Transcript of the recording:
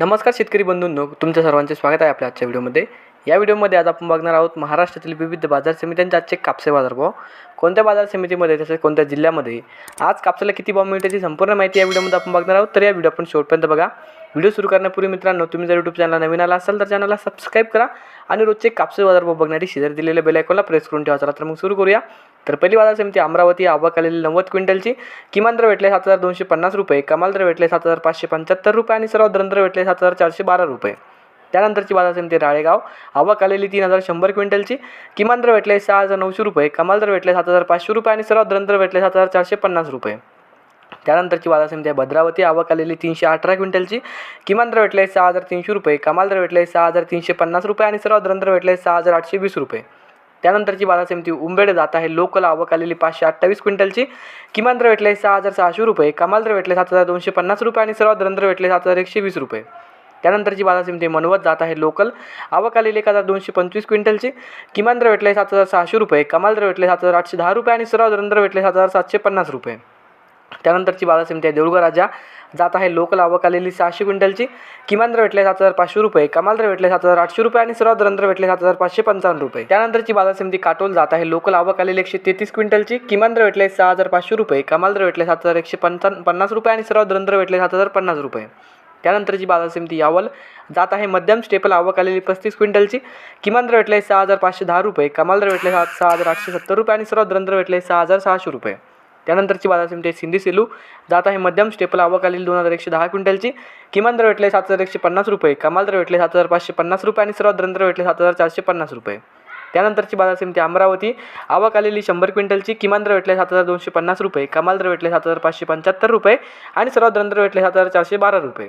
नमस्कार शेतकरी बंधूंनो तुमच्या सर्वांचे स्वागत आहे आपल्या आजच्या व्हिडिओमध्ये. या व्हिडिओमध्ये आज आपण बघणार आहोत महाराष्ट्रातील विविध बाजार समित्यांचे आजचे कापसे बाजारभाव. कोणत्या बाजार समितीमध्ये तसेच कोणत्या जिल्ह्यामध्ये? आज कापसाला किती भाव मिळते याची संपूर्ण माहिती या व्हिडिओमध्ये आपण बघणार आहोत. तर या व्हिडिओ आपण शेवटपर्यंत बघा. व्हिडिओ सुरू करण्यापूर्वी मित्रांनो तुम्ही जर यूट्यूब चॅनल नवीन आला असाल तर चॅनलला सबस्क्राईब करा आणि रोजचे कापसे बाजारभाव बघण्यासाठी शेजारी दिलेल्या बेलायकॉनला प्रेस करून ठेवा. चला तर मग सुरू करूया. तर पहिली बाजार समिती अमरावती आवक आलेली नव्वद क्विंटलची. किमान दर भेटले सात हजार दोनशे पन्नास रुपये कमाल दर भेटले सात हजार पाचशे पंच्याहत्तर रुपये आणि सर्वात दर भेटले सात हजार चारशे बारा रुपये. त्यानंतरची बाजार समिती राळेगाव. आवक आलेली तीन हजार शंभर क्विंटलची. किमान दर भेटले सहा हजार नऊशे रुपये. कमाल दर भेटले सात हजार पाचशे रुपये आणि सर्वात दर भेटले सात हजार चारशे पन्नास रुपये. त्यानंतरची बाजार समिती आहे भद्रावती. आवक आलेली तीनशे अठरा क्विंटलची. किमान दर भेटले सहा हजार तीनशे रुपये. कमाल दर भेटले सहा हजार तीनशे पन्नास रुपये आणि सर्वात दर भेटले सहा हजार आठशे वीस रुपये. त्यानंतरची बाजार समिती उंबेड जात आहे. लोकल आवक आलेली पाचशे अठ्ठावीस क्विंटलची. किमान दर भेटले सहा हजार सहाशे रुपये. कमाल दर भेटले सात हजार दोनशे पन्नास रुपये आणि सर्वात दर भेटले सात हजार एकशे वीस रुपये. त्यानंतरची बाजार समिती मनवत जात आहे लोकल. आवक आलेली एक हजार दोनशे पंचवीस क्विंटलची. किमान दर भेटले सात हजार सहाशे रुपये. कमाल दर भेटले सात हजार आठशे दहा रुपये आणि सर्व दर भेटले सात हजार सातशे पन्नास रुपये. त्यानंतरची बाजार समिती आहे देऊळगा राजा. जात आहे लोकल आवक आलेली सहाशे क्विंटलची. किमान दर भेटले सात हजार पाचशे रुपये. कमाल दर भेटले सात हजार आठशे रुपये आणि सर्व दर भेटले सात हजार पाचशे पंचावन्न रुपये. त्यानंतरची बाजार समिती काटोल जात आहे लोकल आवक आलेली एकशे तेहतीस क्विंटलची. किमान दर भेटले सहा हजार पाचशे रुपये. कमाल दर भेटले सात हजार एकशे पंचावन्न पन्नास रुपये आणि सर्वात दर भेटले सात हजार पन्नास रुपये. त्यानंतरची बाजार समिती यावल. जात आहे मध्यम स्टेपल आवक आलेली पस्तीस क्विंटलची. किमान दर भेटले सहा हजार पाचशे दहा रुपये. कमाल दर भेटले सात सहा हजार आठशे सत्तर रुपये आणि सर्वात दर भेटले सहा हजार सहाशे रुपये. त्यानंतरची बाजार समिती आहे सिंधी सेलू. जात आहे मध्यम स्टेपल आवक आलेली दोन हजार एकशे दहा क्विंटलची. किमान दर भेटले सात हजार एकशे पन्नास रुपये. कमाल दर भेटले सात हजार पाचशे पन्नास रुपये आणि सर्वात दर भेटले सात हजार चारशे पन्नास रुपये. त्यानंतरची बाजार समिती अमरावती. आवक आलेली शंभर क्विंटलची. किमान दर भेटले सात हजार दोनशे पन्नास रुपये. कमाल दर भेटले सात हजार पाचशे पंच्याहत्तर रुपये आणि सर्वात दर भेटले सात हजार चारशे बारा रुपये.